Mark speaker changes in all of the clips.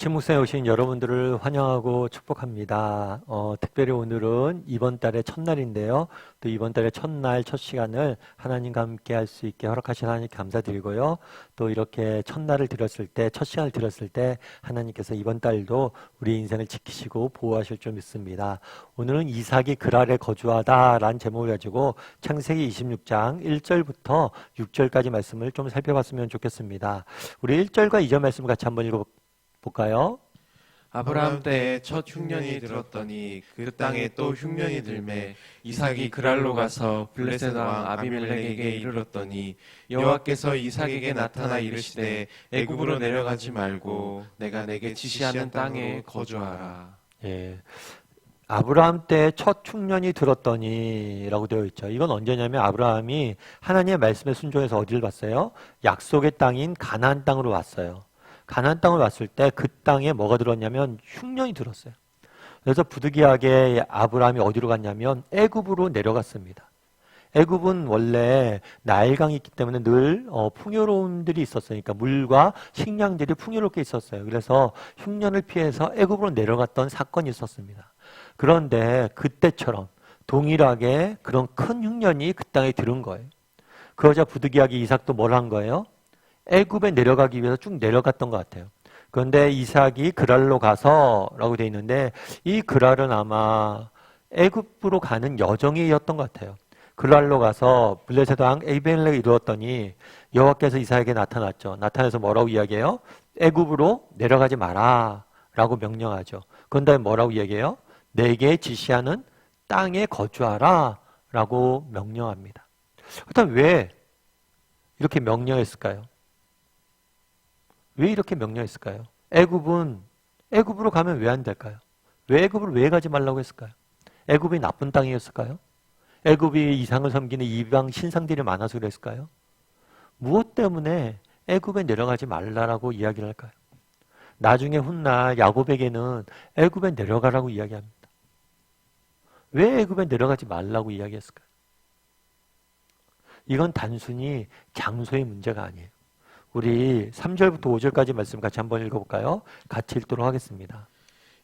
Speaker 1: 아침 묵상에 오신 여러분들을 환영하고 축복합니다. 어, 특별히 오늘은 이번 달의 첫날인데요. 또 이번 달의 첫날, 첫 시간을 하나님과 함께 할 수 있게 허락하신 하나님께 감사드리고요. 또 이렇게 첫날을 들었을 때, 첫 시간을 들었을 때 하나님께서 이번 달도 우리 인생을 지키시고 보호하실 줄 믿습니다. 오늘은 이삭이 그랄에 거주하다라는 제목을 가지고 창세기 26장 1절부터 6절까지 말씀을 좀 살펴봤으면 좋겠습니다. 우리 1절과 2절 말씀을 같이 한번 읽어볼까요? 볼까요?
Speaker 2: 아브라함 때에 첫 흉년이 들었더니 그 땅에 또 흉년이 들매 이삭이 그랄로 가서 블레셋 왕 아비멜렉에게 이르렀더니 여호와께서 이삭에게 나타나 이르시되 애굽으로 내려가지 말고 내가 내게 지시하는 땅에 거주하라.
Speaker 1: 예. 아브라함 때 첫 흉년이 들었더니라고 되어 있죠. 이건 언제냐면 아브라함이 하나님의 말씀에 순종해서 어디를 갔어요? 약속의 땅인 가나안 땅으로 왔어요. 가나안 땅을 왔을 때 그 땅에 뭐가 들었냐면 흉년이 들었어요. 그래서 부득이하게 아브라함이 어디로 갔냐면 애굽으로 내려갔습니다. 애굽은 원래 나일강이 있기 때문에 늘 어, 풍요로움들이 있었으니까 물과 식량들이 풍요롭게 있었어요. 그래서 흉년을 피해서 애굽으로 내려갔던 사건이 있었습니다. 그런데 그때처럼 동일하게 그런 큰 흉년이 그 땅에 들은 거예요. 그러자 부득이하게 이삭도 뭘 한 거예요? 애굽에 내려가기 위해서 쭉 내려갔던 것 같아요. 그런데 이삭이 그랄로 가서라고 돼 있는데 이 그랄은 아마 애굽으로 가는 여정이었던 것 같아요. 그랄로 가서 블레셋 왕 에이벨렉을 이루었더니 여호와께서 이삭에게 나타났죠. 나타나서 뭐라고 이야기해요? 애굽으로 내려가지 마라라고 명령하죠. 그런데 뭐라고 이야기해요? 내게 지시하는 땅에 거주하라라고 명령합니다. 그렇다면 왜 이렇게 명령했을까요? 왜 이렇게 명령했을까요? 애굽은 애굽으로 가면 왜 안 될까요? 왜 애굽으로 왜 가지 말라고 했을까요? 애굽이 나쁜 땅이었을까요? 애굽이 이상을 섬기는 이방 신상들이 많아서 그랬을까요? 무엇 때문에 애굽에 내려가지 말라라고 이야기를 할까요? 나중에 훗날 야곱에게는 애굽에 내려가라고 이야기합니다. 왜 애굽에 내려가지 말라고 이야기했을까요? 이건 단순히 장소의 문제가 아니에요. 우리 3절부터 5절까지 말씀 같이 한번 읽어볼까요? 같이 읽도록 하겠습니다.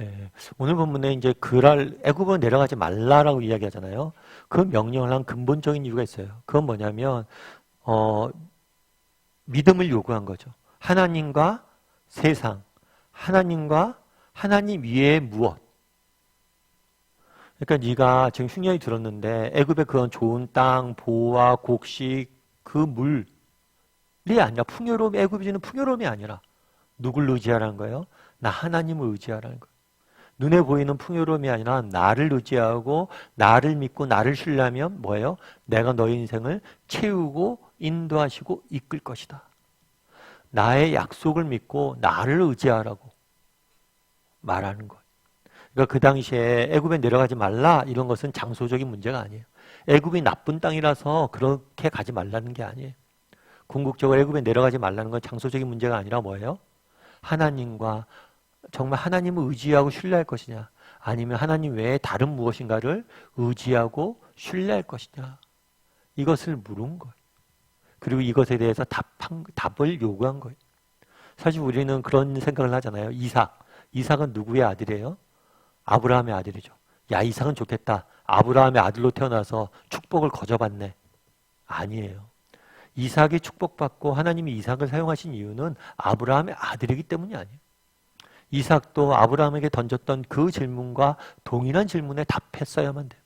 Speaker 1: 예, 오늘 본문에 이제 그랄 애굽으로 내려가지 말라라고 이야기하잖아요. 그 명령을 한 근본적인 이유가 있어요. 그건 뭐냐면 어, 믿음을 요구한 거죠. 하나님과 세상, 하나님과 하나님 위에 무엇. 그러니까 네가 지금 흉년이 들었는데 애굽의 그런 좋은 땅, 보화, 곡식, 그 물이 아니라 풍요로움, 애굽이 주는 풍요로움이 아니라 누굴 의지하라는 거예요? 나 하나님을 의지하라는 거예요. 눈에 보이는 풍요로움이 아니라 나를 의지하고 나를 믿고 나를 신뢰하면 뭐예요? 내가 너의 인생을 채우고 인도하시고 이끌 것이다. 나의 약속을 믿고 나를 의지하라고 말하는 거예요. 그러니까 그 당시에 애굽에 내려가지 말라 이런 것은 장소적인 문제가 아니에요. 애굽이 나쁜 땅이라서 그렇게 가지 말라는 게 아니에요. 궁극적으로 애굽에 내려가지 말라는 건 장소적인 문제가 아니라 뭐예요? 하나님과 정말 하나님을 의지하고 신뢰할 것이냐 아니면 하나님 외에 다른 무엇인가를 의지하고 신뢰할 것이냐 이것을 물은 거예요. 그리고 이것에 대해서 답한, 답을 요구한 거예요. 사실 우리는 그런 생각을 하잖아요. 이삭. 이삭은 누구의 아들이에요? 아브라함의 아들이죠. 야, 이삭은 좋겠다. 아브라함의 아들로 태어나서 축복을 거저받네. 아니에요. 이삭이 축복받고 하나님이 이삭을 사용하신 이유는 아브라함의 아들이기 때문이 아니에요. 이삭도 아브라함에게 던졌던 그 질문과 동일한 질문에 답했어야만 돼요.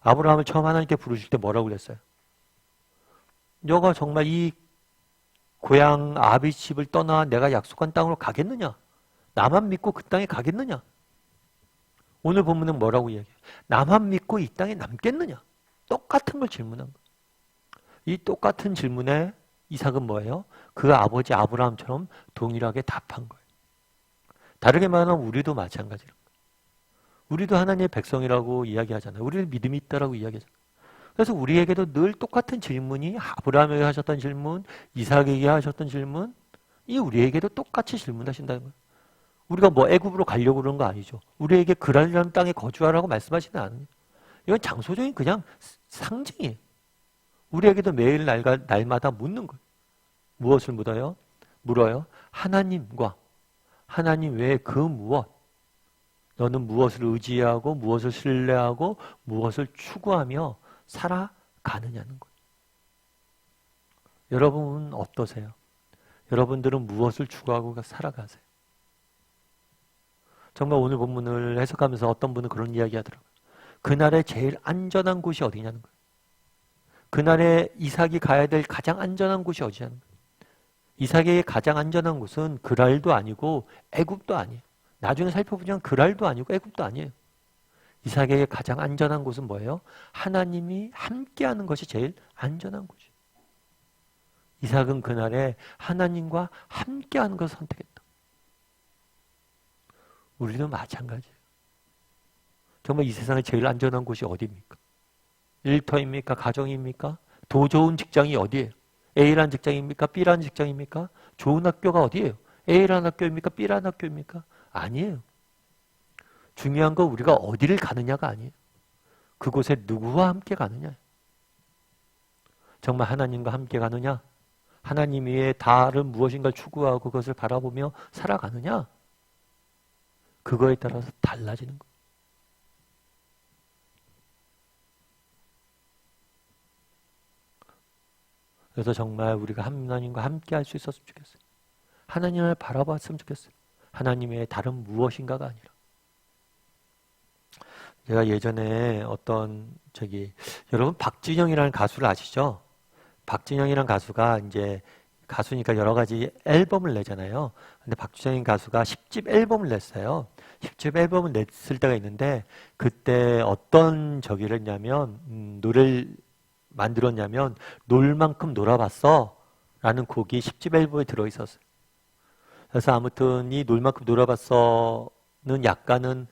Speaker 1: 아브라함을 처음 하나님께 부르실 때 뭐라고 그랬어요? 너가 정말 이 고향 아비 집을 떠나 내가 약속한 땅으로 가겠느냐? 나만 믿고 그 땅에 가겠느냐? 오늘 본문은 뭐라고 이야기해요? 나만 믿고 이 땅에 남겠느냐? 똑같은 걸 질문한 거예요. 이 똑같은 질문에 이삭은 뭐예요? 그 아버지 아브라함처럼 동일하게 답한 거예요. 다르게 말하면 우리도 마찬가지로. 우리도 하나님의 백성이라고 이야기하잖아요. 우리는 믿음이 있다라고 이야기하잖아요. 그래서 우리에게도 늘 똑같은 질문이 아브라함에게 하셨던 질문, 이삭에게 하셨던 질문, 이 우리에게도 똑같이 질문하신다는 거예요. 우리가 뭐 애굽으로 가려고 그런 거 아니죠. 우리에게 그랄이라는 땅에 거주하라고 말씀하시는 않아요. 이건 장소적인 그냥 상징이에요. 우리에게도 매일 날가, 날마다 묻는 거예요. 무엇을 묻어요? 물어요. 하나님과 하나님 외에 그 무엇? 너는 무엇을 의지하고 무엇을 신뢰하고 무엇을 추구하며 살아가느냐는 거예요. 여러분은 어떠세요? 여러분들은 무엇을 추구하고 살아가세요? 정말 오늘 본문을 해석하면서 어떤 분은 그런 이야기 하더라고요. 그날에 제일 안전한 곳이 어디냐는 거예요. 그날에 이삭이 가야 될 가장 안전한 곳이 어디냐는 거예요. 이삭에게 가장 안전한 곳은 그랄도 아니고 애굽도 아니에요. 나중에 살펴보면 그랄도 아니고 애굽도 아니에요. 이삭에게 가장 안전한 곳은 뭐예요? 하나님이 함께하는 것이 제일 안전한 곳이에요. 이삭은 그날에 하나님과 함께하는 것을 선택했다. 우리도 마찬가지예요. 정말 이 세상에 제일 안전한 곳이 어디입니까? 일터입니까? 가정입니까? 더 좋은 직장이 어디예요? A라는 직장입니까? B라는 직장입니까? 좋은 학교가 어디예요? A라는 학교입니까? B라는 학교입니까? 아니에요. 중요한 건 우리가 어디를 가느냐가 아니에요. 그곳에 누구와 함께 가느냐. 정말 하나님과 함께 가느냐? 하나님 위에 다른 무엇인가를 추구하고 그것을 바라보며 살아가느냐? 그거에 따라서 달라지는 거예요. 그래서 정말 우리가 하나님과 함께 할 수 있었으면 좋겠어요. 하나님을 바라봤으면 좋겠어요. 하나님의 다른 무엇인가가 아니라. 제가 예전에 어떤 저기 여러분 박진영이라는 가수를 아시죠? 박진영이라는 가수가 이제 가수니까 여러 가지 앨범을 내잖아요. 근데 박진영 가수가 10집 앨범을 냈어요. 10집 앨범을 냈을 때가 있는데 그때 어떤 저기를 했냐면 음, 노래를 만들었냐면 놀 만큼 놀아봤어 라는 곡이 10집 앨범에 들어있었어요. 그래서 아무튼 이 놀 만큼 놀아봤어는 약간은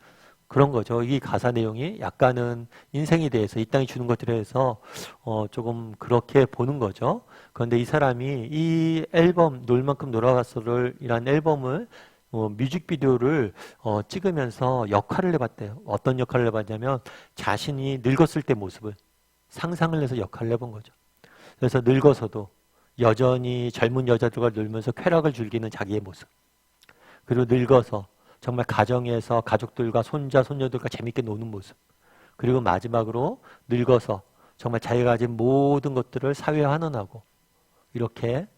Speaker 1: 그런 거죠. 이 가사 내용이 약간은 인생에 대해서 이 땅이 주는 것들에 대해서 어 조금 그렇게 보는 거죠. 그런데 이 사람이 이 앨범 놀 만큼 놀아봤어를 이란 앨범을 어, 뮤직비디오를 어, 찍으면서 역할을 해봤대요. 어떤 역할을 해봤냐면 자신이 늙었을 때 모습을 상상을 해서 역할을 해본 거죠. 그래서 늙어서도 여전히 젊은 여자들과 놀면서 쾌락을 즐기는 자기의 모습. 그리고 늙어서 정말 가정에서 가족들과 손자, 손녀들과 재밌게 노는 모습. 그리고 마지막으로 늙어서 정말 자기가 가진 모든 것들을 사회에 환원하고 이렇게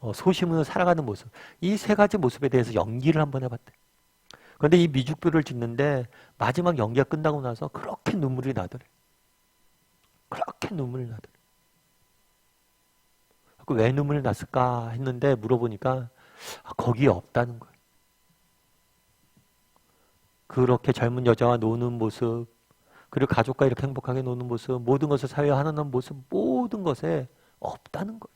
Speaker 1: 어, 소심으로 살아가는 모습. 이 세 가지 모습에 대해서 연기를 한번 해봤대. 그런데 이 미죽뷰를 찍는데 마지막 연기가 끝나고 나서 그렇게 눈물이 나더래. 그렇게 눈물이 나더래. 왜 눈물이 났을까 했는데 물어보니까 아, 거기에 없다는 거예요. 그렇게 젊은 여자와 노는 모습, 그리고 가족과 이렇게 행복하게 노는 모습, 모든 것을 사회에 하는 모습, 모든 것에 없다는 거예요.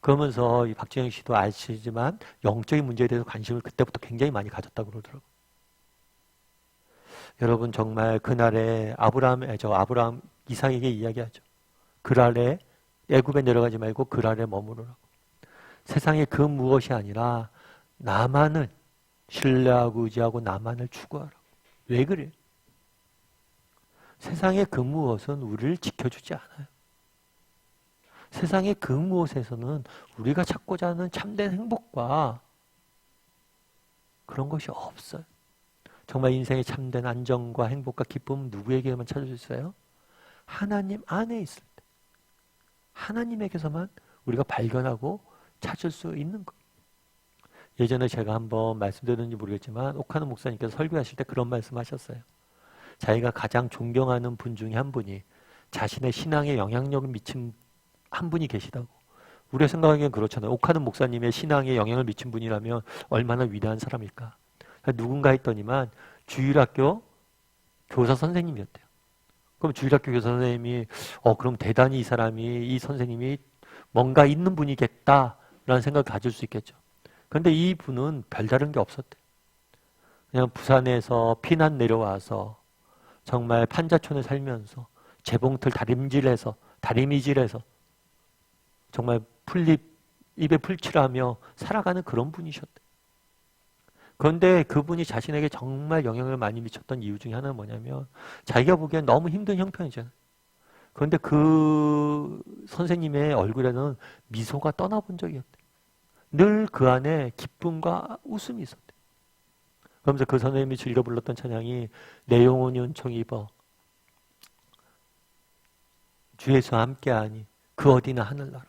Speaker 1: 그러면서 이 박진영 씨도 아시지만 영적인 문제에 대해서 관심을 그때부터 굉장히 많이 가졌다고 그러더라고요. 여러분 정말 그날에 아브라함, 저 아브라함 이상에게 이야기하죠. 그날에 애굽에 내려가지 말고 그날에 머무르라고. 세상에 그 무엇이 아니라 나만을 신뢰하고 의지하고 나만을 추구하라고. 왜 그래? 세상의 그 무엇은 우리를 지켜주지 않아요. 세상의 그 무엇에서는 우리가 찾고자 하는 참된 행복과 그런 것이 없어요. 정말 인생의 참된 안정과 행복과 기쁨은 누구에게만 찾을 수 있어요? 하나님 안에 있을 때. 하나님에게서만 우리가 발견하고 찾을 수 있는 것. 예전에 제가 한번 말씀드렸는지 모르겠지만 옥하는 목사님께서 설교하실 때 그런 말씀하셨어요. 자기가 가장 존경하는 분 중에 한 분이 자신의 신앙에 영향력을 미친 한 분이 계시다고. 우리가 생각하기엔 그렇잖아요. 옥하는 목사님의 신앙에 영향을 미친 분이라면 얼마나 위대한 사람일까. 누군가 했더니만 주일학교 교사 선생님이었대요. 그럼 주일학교 교사 선생님이 어 그럼 대단히 이 사람이 이 선생님이 뭔가 있는 분이겠다 라는 생각을 가질 수 있겠죠. 그런데 이 분은 별다른 게 없었대. 그냥 부산에서 피난 내려와서 정말 판자촌에 살면서 재봉틀 다림질해서 다리미질해서 정말 풀립 입에 풀칠하며 살아가는 그런 분이셨대. 그런데 그분이 자신에게 정말 영향을 많이 미쳤던 이유 중에 하나는 뭐냐면 자기가 보기엔 너무 힘든 형편이잖아요. 그런데 그 선생님의 얼굴에는 미소가 떠나본 적이 없대. 늘 그 안에 기쁨과 웃음이 있었대. 그러면서 그 선생님이 즐겨 불렀던 찬양이 내 영혼이 은총 입어 주에서 함께하니 그 어디나 하늘나라.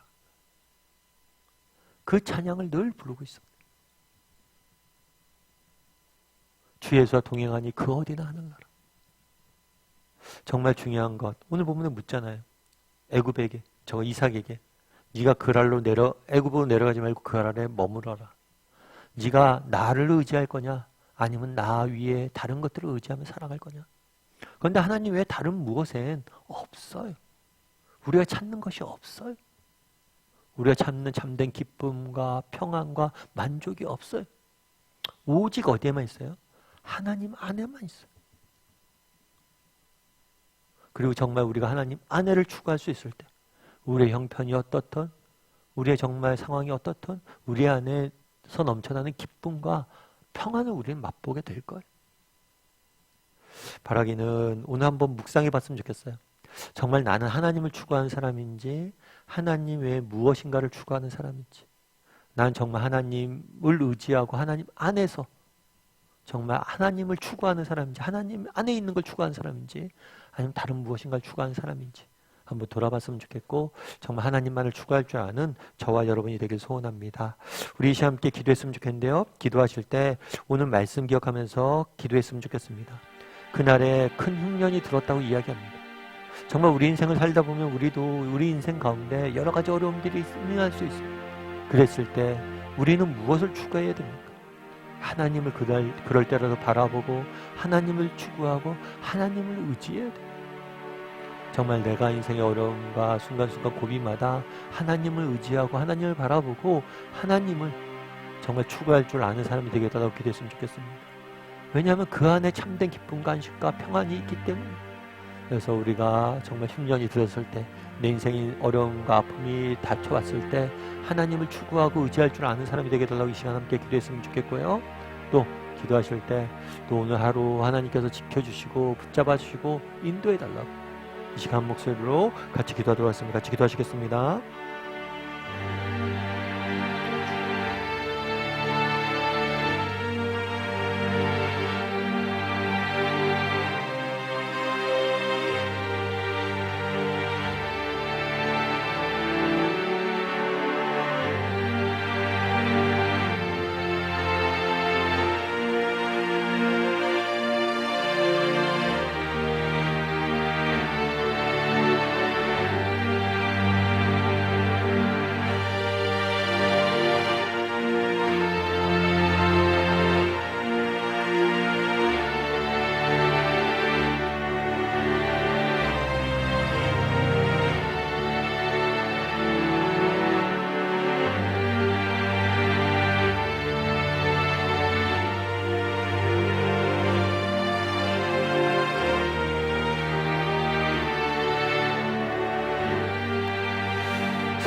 Speaker 1: 그 찬양을 늘 부르고 있어. 주에서 동행하니 그 어디나 하늘나라. 정말 중요한 것. 오늘 본문에 묻잖아요. 애굽에게, 저 이삭에게 네가 그랄로 내려 애굽으로 내려가지 말고 그 아래 머물어라. 네가 나를 의지할 거냐? 아니면 나 위에 다른 것들을 의지하며 살아갈 거냐? 그런데 하나님 외에 다른 무엇엔 없어요. 우리가 찾는 것이 없어요. 우리가 찾는 참된 기쁨과 평안과 만족이 없어요. 오직 어디에만 있어요? 하나님 안에만 있어요. 그리고 정말 우리가 하나님 안에를 추구할 수 있을 때 우리의 형편이 어떻든 우리의 정말 상황이 어떻든 우리 안에서 넘쳐나는 기쁨과 평안을 우리는 맛보게 될 거예요. 바라기는 오늘 한번 묵상해 봤으면 좋겠어요. 정말 나는 하나님을 추구하는 사람인지 하나님 외에 무엇인가를 추구하는 사람인지 난 정말 하나님을 의지하고 하나님 안에서 정말 하나님을 추구하는 사람인지 하나님 안에 있는 걸 추구하는 사람인지 아니면 다른 무엇인가를 추구하는 사람인지 한번 돌아봤으면 좋겠고 정말 하나님만을 추구할 줄 아는 저와 여러분이 되길 소원합니다. 우리 이 시간 함께 기도했으면 좋겠는데요. 기도하실 때 오늘 말씀 기억하면서 기도했으면 좋겠습니다. 그날에 큰 흉년이 들었다고 이야기합니다. 정말 우리 인생을 살다 보면 우리도 우리 인생 가운데 여러 가지 어려움들이 있을 수 있습니다. 그랬을 때 우리는 무엇을 추구해야 됩니까? 하나님을 그날 그럴 때라도 바라보고 하나님을 추구하고 하나님을 의지해야 돼. 정말 내가 인생의 어려움과 순간순간 고비마다 하나님을 의지하고 하나님을 바라보고 하나님을 정말 추구할 줄 아는 사람이 되겠다고 기도했으면 좋겠습니다. 왜냐하면 그 안에 참된 기쁨과 안식과 평안이 있기 때문에 그래서 우리가 정말 흉년이 들었을 때 내 인생의 어려움과 아픔이 닥쳐왔을 때 하나님을 추구하고 의지할 줄 아는 사람이 되게 달라고 이 시간 함께 기도했으면 좋겠고요. 또 기도하실 때 또 오늘 하루 하나님께서 지켜주시고 붙잡아 주시고 인도해 달라고 이 시간 목소리로 같이 기도하도록 하겠습니다. 같이 기도하시겠습니다.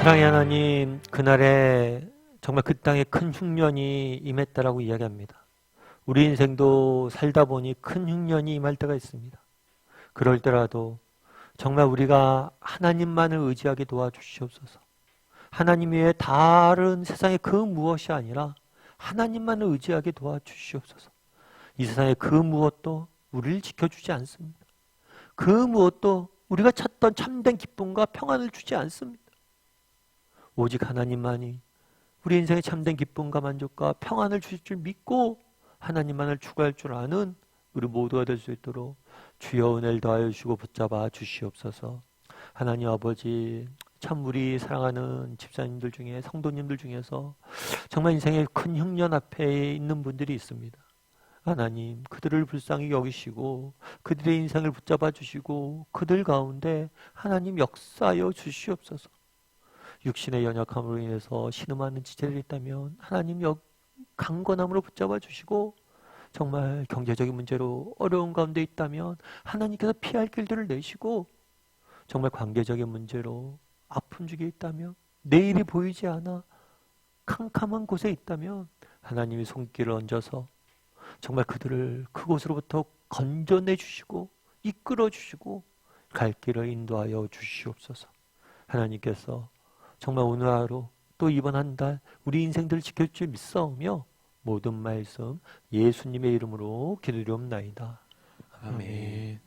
Speaker 1: 사랑의 하나님, 그날에 정말 그 땅에 큰 흉년이 임했다라고 이야기합니다. 우리 인생도 살다 보니 큰 흉년이 임할 때가 있습니다. 그럴 때라도 정말 우리가 하나님만을 의지하게 도와주시옵소서. 하나님 외에 다른 세상의 그 무엇이 아니라 하나님만을 의지하게 도와주시옵소서. 이 세상의 그 무엇도 우리를 지켜주지 않습니다. 그 무엇도 우리가 찾던 참된 기쁨과 평안을 주지 않습니다. 오직 하나님만이 우리 인생의 참된 기쁨과 만족과 평안을 주실 줄 믿고 하나님만을 추구할 줄 아는 우리 모두가 될 수 있도록 주여 은혜를 더하여 주시고 붙잡아 주시옵소서. 하나님 아버지 참 우리 사랑하는 집사님들 중에 성도님들 중에서 정말 인생의 큰 흉년 앞에 있는 분들이 있습니다. 하나님 그들을 불쌍히 여기시고 그들의 인생을 붙잡아 주시고 그들 가운데 하나님 역사하여 주시옵소서. 육신의 연약함으로 인해서 신음하는 지체들이 있다면 하나님 역 강건함으로 붙잡아 주시고 정말 경제적인 문제로 어려운 가운데 있다면 하나님께서 피할 길들을 내시고 정말 관계적인 문제로 아픈 중에 있다면 내일이 보이지 않아 캄캄한 곳에 있다면 하나님이 손길을 얹어서 정말 그들을 그곳으로부터 건져내 주시고 이끌어 주시고 갈 길을 인도하여 주시옵소서. 하나님께서 정말 오늘 하루 또 이번 한 달 우리 인생들을 지켜줄 줄 믿사오며 모든 말씀 예수님의 이름으로 기도드리옵나이다.
Speaker 2: 아멘.